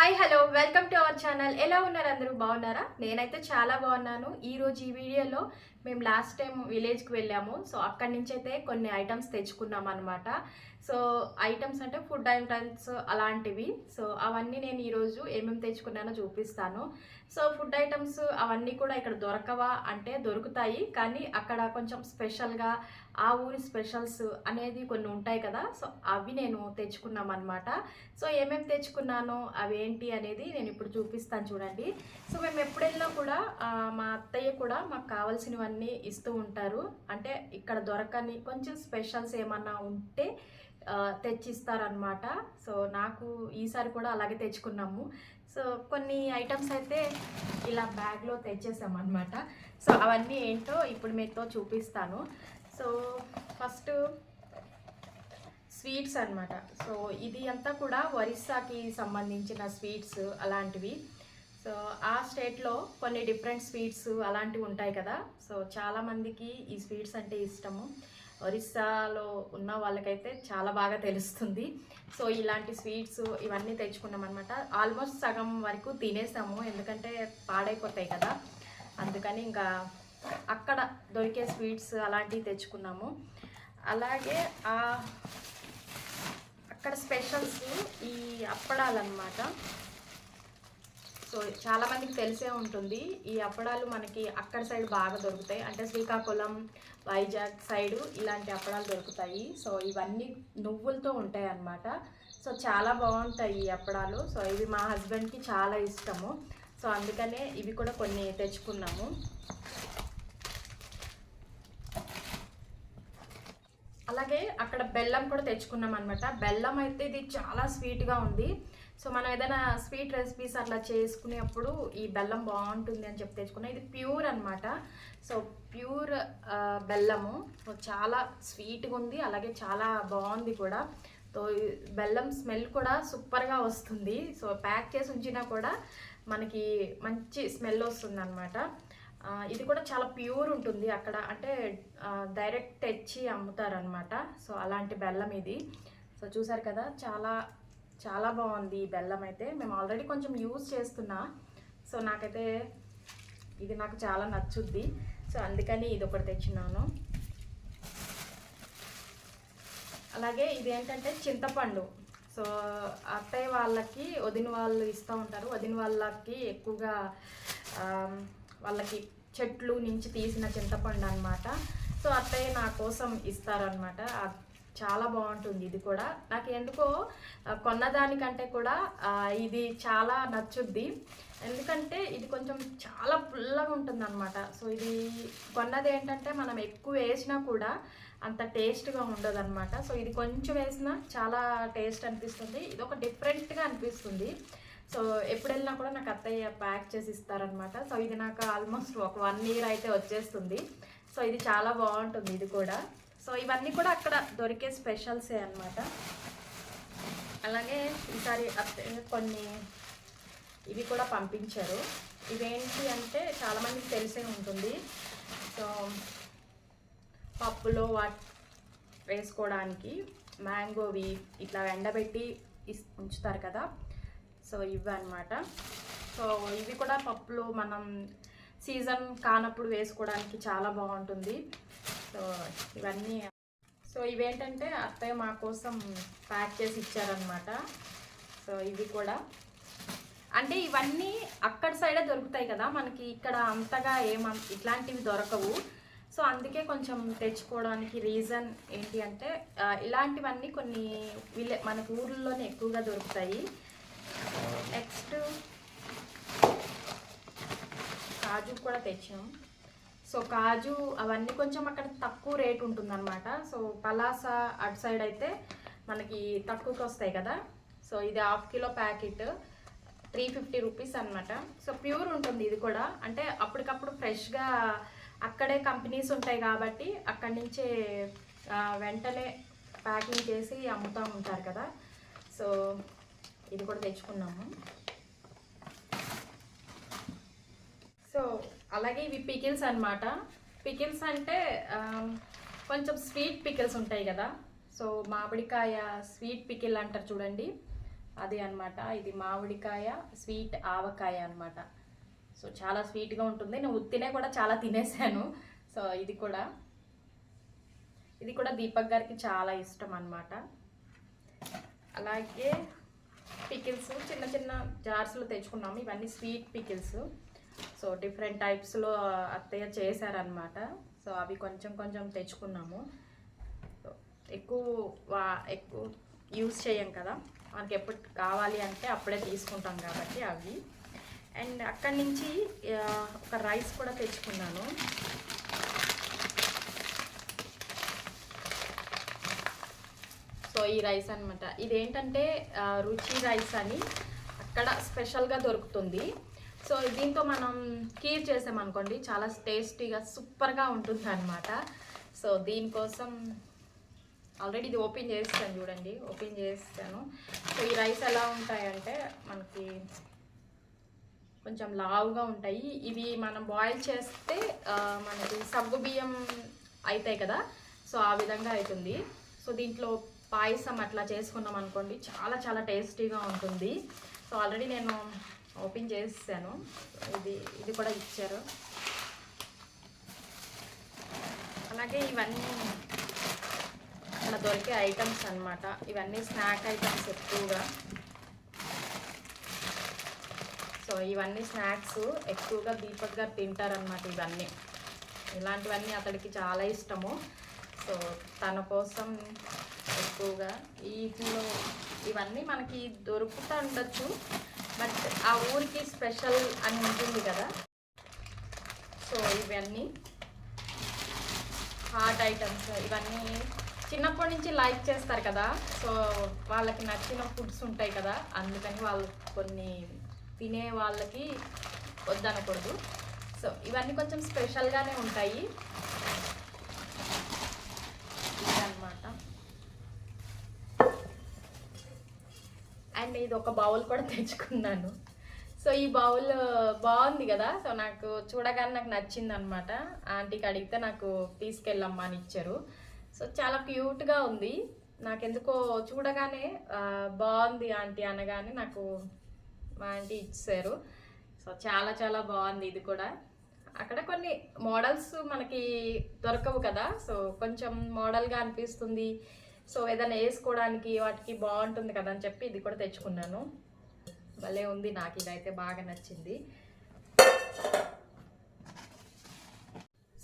Hi hello. Welcome to our channel. ఎలా ఉన్నారు అందరూ? బాగున్నారా? నేనైతే చాలా బాగున్నాను. ఈరోజు ఈ వీడియోలో మేము లాస్ట్ టైం విలేజ్కి వెళ్ళాము. సో అక్కడి నుంచి అయితే కొన్ని ఐటమ్స్ తెచ్చుకున్నాం అనమాట సో ఐటమ్స్ అంటే ఫుడ్ ఐటమ్స్ అలాంటివి. సో అవన్నీ నేను ఈరోజు ఏమేమి తెచ్చుకున్నానో చూపిస్తాను. సో ఫుడ్ ఐటమ్స్ అవన్నీ కూడా ఇక్కడ దొరకవా? అంటే దొరుకుతాయి. కానీ అక్కడ కొంచెం స్పెషల్గా ఆ ఊరి స్పెషల్స్ అనేది కొన్ని ఉంటాయి కదా సో అవి నేను తెచ్చుకున్నాం అనమాట సో ఏమేమి తెచ్చుకున్నానో అవి ఏంటి అనేది నేను ఇప్పుడు చూపిస్తాను చూడండి. సో మేము ఎప్పుడు కూడా మా అత్తయ్య కూడా మాకు కావాల్సినవన్నీ ఇస్తూ ఉంటారు. అంటే ఇక్కడ దొరకని కొంచెం స్పెషల్స్ ఏమన్నా ఉంటే తెచ్చిస్తారనమాట సో నాకు ఈసారి కూడా అలాగే తెచ్చుకున్నాము. సో కొన్ని ఐటమ్స్ అయితే ఇలా బ్యాగ్లో తెచ్చేసాం అనమాట సో అవన్నీ ఏంటో ఇప్పుడు మీతో చూపిస్తాను. సో ఫస్ట్ స్వీట్స్ అన్నమాట. సో ఇది అంతా కూడా ఒరిస్సాకి సంబంధించిన స్వీట్స్ అలాంటివి. సో ఆ స్టేట్లో కొన్ని డిఫరెంట్ స్వీట్స్ అలాంటివి ఉంటాయి కదా. సో చాలామందికి ఈ స్వీట్స్ అంటే ఇష్టము. ఒరిస్సాలో ఉన్న వాళ్ళకైతే చాలా బాగా తెలుస్తుంది. సో ఇలాంటి స్వీట్స్ ఇవన్నీ తెచ్చుకున్నాం అనమాట ఆల్మోస్ట్ సగం వరకు తినేసాము. ఎందుకంటే పాడైపోతాయి కదా. అందుకని ఇంకా అక్కడ దొరికే స్వీట్స్ అలాంటివి తెచ్చుకున్నాము. అలాగే ఆ అక్కడ స్పెషల్స్ ఈ అప్పడాలన్నమాట. సో చాలా మందికి తెలిసే ఉంటుంది. ఈ అప్పడాలు మనకి అక్కడ సైడ్ బాగా దొరుకుతాయి. అంటే శ్రీకాకుళం వైజాగ్ సైడ్ ఇలాంటి అప్పడాలు దొరుకుతాయి. సో ఇవన్నీ నువ్వులతో ఉంటాయి అన్నమాట సో చాలా బాగుంటాయి ఈ అప్పడాలు. సో ఇవి మా హస్బెండ్కి చాలా ఇష్టము. సో అందుకనే ఇవి కూడా కొన్ని తెచ్చుకున్నాము. అలాగే అక్కడ బెల్లం కూడా తెచ్చుకున్నాం అనమాట బెల్లం అయితే ఇది చాలా స్వీట్గా ఉంది. సో మనం ఏదైనా స్వీట్ రెసిపీస్ అట్లా చేసుకునేప్పుడు ఈ బెల్లం బాగుంటుంది అని చెప్పి తెచ్చుకున్నాం. ఇది ప్యూర్ అనమాట సో ప్యూర్ బెల్లము. సో చాలా స్వీట్గా ఉంది. అలాగే చాలా బాగుంది కూడా. సో బెల్లం స్మెల్ కూడా సూపర్గా వస్తుంది. సో ప్యాక్ చేసి ఉంచినా కూడా మనకి మంచి స్మెల్ వస్తుంది అనమాట ఇది కూడా చాలా ప్యూర్ ఉంటుంది. అక్కడ అంటే డైరెక్ట్ తెచ్చి అమ్ముతారనమాట సో అలాంటి బెల్లం ఇది. సో చూసారు కదా చాలా చాలా బాగుంది ఈ బెల్లం అయితే. మేము ఆల్రెడీ కొంచెం యూజ్ చేస్తున్నా. సో నాకైతే ఇది నాకు చాలా నచ్చుద్ది. సో అందుకని ఇది ఒకటి తెచ్చినాను అలాగే ఇది ఏంటంటే చింతపండు. సో అత్తయ్య వాళ్ళకి వదిన వాళ్ళు ఇస్తూ ఉంటారు. వదిన వాళ్ళకి ఎక్కువగా వాళ్ళకి చెట్లు నుంచి తీసిన చింతపండు అనమాట సో అత్తయ్య నా కోసం ఇస్తారనమాట చాలా బాగుంటుంది ఇది కూడా. నాకు ఎందుకో కొన్నదానికంటే కూడా ఇది చాలా నచ్చుద్ది. ఎందుకంటే ఇది కొంచెం చాలా పుల్లగా ఉంటుంది అనమాట సో ఇది కొన్నది ఏంటంటే మనం ఎక్కువ వేసినా కూడా అంత టేస్ట్గా ఉండదనమాట సో ఇది కొంచెం వేసినా చాలా టేస్ట్ అనిపిస్తుంది. ఇది ఒక డిఫరెంట్గా అనిపిస్తుంది. సో ఎప్పుడు వెళ్ళినా కూడా నాకు అత్తయ్య ప్యాక్ చేసి ఇస్తారనమాట సో ఇది నాకు ఆల్మోస్ట్ ఒక వన్ ఇయర్ అయితే వచ్చేస్తుంది. సో ఇది చాలా బాగుంటుంది ఇది కూడా. సో ఇవన్నీ కూడా అక్కడ దొరికే స్పెషల్సే అన్నమాట. అలాగే ఈసారి అత్తయ్య కొన్ని ఇవి కూడా పంపించారు. ఇవేంటి అంటే చాలామందికి తెలిసే ఉంటుంది. సో పప్పులో వాట్ వేసుకోవడానికి మ్యాంగోవి ఇట్లా ఎండబెట్టి ఇస్ ఉంచుతారు కదా. సో ఇవి అనమాట సో ఇవి కూడా పప్పులు మనం సీజన్ కానప్పుడు వేసుకోవడానికి చాలా బాగుంటుంది. సో ఇవన్నీ. సో ఇవేంటంటే అత్తయ్య మా కోసం ప్యాక్ చేసి ఇచ్చారనమాట. సో ఇవి కూడా. అంటే ఇవన్నీ అక్కడ సైడే దొరుకుతాయి కదా మనకి ఇక్కడ అంతగా ఏమ ఇట్లాంటివి దొరకవు. సో అందుకే కొంచెం తెచ్చుకోవడానికి రీజన్ ఏంటి అంటే ఇలాంటివన్నీ కొన్ని విలే మనకు ఊర్లలోనే ఎక్కువగా దొరుకుతాయి. నెక్స్ట్ కాజు కూడా తెచ్చాం సో కాజు అవన్నీ కొంచెం అక్కడ తక్కువ రేట్ ఉంటుందన్నమాట. సో పలాస అటు సైడ్ అయితే మనకి తక్కువకి వస్తాయి కదా. సో ఇది half kilo packet three fifty rupees అనమాట సో ప్యూర్ ఉంటుంది ఇది కూడా. అంటే అప్పటికప్పుడు ఫ్రెష్గా అక్కడే కంపెనీస్ ఉంటాయి కాబట్టి అక్కడి నుంచే వెంటనే ప్యాకింగ్ చేసి అమ్ముతూ ఉంటారు కదా. సో ఇది కూడా తెచ్చుకున్నాము. సో అలాగే ఇవి పికిల్స్ అనమాట పికిల్స్ అంటే కొంచెం స్వీట్ పికిల్స్ ఉంటాయి కదా. సో మామిడికాయ స్వీట్ పికిల్ అంటారు చూడండి. అది అన్నమాట. ఇది మామిడికాయ స్వీట్ ఆవకాయ అన్నమాట. సో చాలా స్వీట్గా ఉంటుంది. నేను ఉత్తినే కూడా చాలా తినేసాను. సో ఇది కూడా. ఇది కూడా దీపక్ గారికి చాలా ఇష్టం అనమాట అలాగే పికిల్స్ చిన్న చిన్న జార్స్లో తెచ్చుకున్నాము. ఇవన్నీ స్వీట్ పికిల్స్. సో డిఫరెంట్ టైప్స్లో అత్తయ్య చేశారనమాట సో అవి కొంచెం కొంచెం తెచ్చుకున్నాము. ఎక్కువ వా- ఎక్కువ యూస్ చేయం కదా. మనకి ఎప్పుడు కావాలి అంటే అప్పుడే తీసుకుంటాం కాబట్టి అవి. అండ్ అక్కడి నుంచి ఒక రైస్ కూడా తెచ్చుకున్నాను. సో ఈ రైస్ అనమాట ఇదేంటంటే రుచి రైస్ అని అక్కడ స్పెషల్గా దొరుకుతుంది. సో దీంతో మనం కీర్ చేసామనుకోండి చాలా టేస్టీగా సూపర్గా ఉంటుంది అనమాట సో దీనికోసం ఆల్రెడీ ఇది ఓపెన్ చేస్తాను చూడండి ఓపెన్ చేస్తాను. సో ఈ రైస్ ఎలా ఉంటాయంటే మనకి కొంచెం లావుగా ఉంటాయి. ఇవి మనం బాయిల్ చేస్తే మనకి సగ్గు బియ్యం అవుతాయి కదా. సో ఆ విధంగా అవుతుంది. సో దీంట్లో పాయసం అట్లా చేసుకున్నాం అనుకోండి చాలా చాలా టేస్టీగా ఉంటుంది. సో ఆల్రెడీ నేను ఓపెన్ చేసాను ఇది ఇది కూడా ఇచ్చారు. అలాగే ఇవన్నీ అలా దొరికే ఐటమ్స్ అనమాట ఇవన్నీ స్నాక్ ఐటమ్స్ ఎక్కువగా. సో ఇవన్నీ స్నాక్స్ ఎక్కువగా దీపక్ గారు తింటారనమాట ఇవన్నీ. ఇలాంటివన్నీ అతడికి చాలా ఇష్టము. సో తన కోసం ఎక్కువగా. వీటిలో ఇవన్నీ మనకి దొరుకుతూ ఉండొచ్చు. బట్ ఆ ఊరికి స్పెషల్ అని ఉంటుంది కదా. సో ఇవన్నీ హాట్ ఐటమ్స్ ఇవన్నీ చిన్నప్పటి నుంచి లైక్ చేస్తారు కదా. సో వాళ్ళకి నచ్చిన ఫుడ్స్ ఉంటాయి కదా. అందుకని వాళ్ళు కొన్ని తినే వాళ్ళకి వద్దనకూడదు. సో ఇవన్నీ కొంచెం స్పెషల్గానే ఉంటాయి. అండ్ ఇది ఒక బౌల్ కూడా తెచ్చుకున్నాను. సో ఈ బౌల్ బాగుంది కదా. సో నాకు చూడగానే నాకు నచ్చింది అనమాట ఆంటీకి అడిగితే నాకు తీసుకెళ్ళమ్మా అని ఇచ్చారు. సో చాలా క్యూట్గా ఉంది. నాకెందుకో చూడగానే బాగుంది ఆంటీ అనగానే నాకు మా ఆంటీ ఇచ్చారు సో చాలా చాలా బాగుంది ఇది కూడా. అక్కడ కొన్ని మోడల్స్ మనకి దొరకవు కదా. సో కొంచెం మోడల్గా అనిపిస్తుంది. సో ఏదైనా వేసుకోవడానికి వాటికి బాగుంటుంది కదా అని చెప్పి ఇది కూడా తెచ్చుకున్నాను. భలే ఉంది నాకు ఇదైతే బాగా నచ్చింది.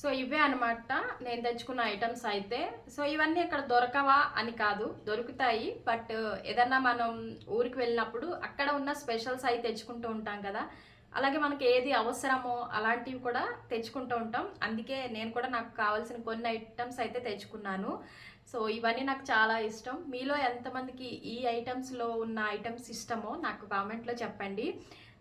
సో ఇవే అనమాట నేను తెచ్చుకున్న ఐటమ్స్ అయితే. సో ఇవన్నీ ఇక్కడ దొరకవా అని కాదు దొరుకుతాయి. బట్ ఏదన్నా మనం ఊరికి వెళ్ళినప్పుడు అక్కడ ఉన్న స్పెషల్స్ అవి తెచ్చుకుంటూ ఉంటాం కదా. అలాగే మనకి ఏది అవసరమో అలాంటివి కూడా తెచ్చుకుంటూ ఉంటాం. అందుకే నేను కూడా నాకు కావాల్సిన కొన్ని ఐటమ్స్ అయితే తెచ్చుకున్నాను. సో ఇవన్నీ నాకు చాలా ఇష్టం. మీలో ఎంతమందికి ఈ ఐటమ్స్లో ఉన్న ఐటమ్స్ ఇష్టమో నాకు కామెంట్లో చెప్పండి.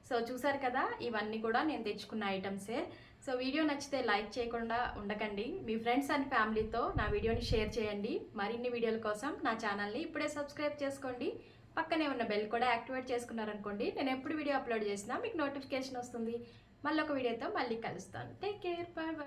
సో చూసారు కదా ఇవన్నీ కూడా నేను తెచ్చుకున్న ఐటమ్సే సో వీడియో నచ్చితే లైక్ చేయకుండా ఉండకండి. మీ ఫ్రెండ్స్ అండ్ ఫ్యామిలీతో నా వీడియోని షేర్ చేయండి. మరిన్ని వీడియోల కోసం నా ఛానల్ని ఇప్పుడే సబ్స్క్రైబ్ చేసుకోండి. పక్కనే ఉన్న బెల్ కూడా యాక్టివేట్ చేసుకున్నారనుకోండి నేను ఎప్పుడు వీడియో అప్లోడ్ చేసినా మీకు నోటిఫికేషన్ వస్తుంది. మళ్ళీ ఒక వీడియోతో మళ్ళీ కలుస్తాను. Take care bye bye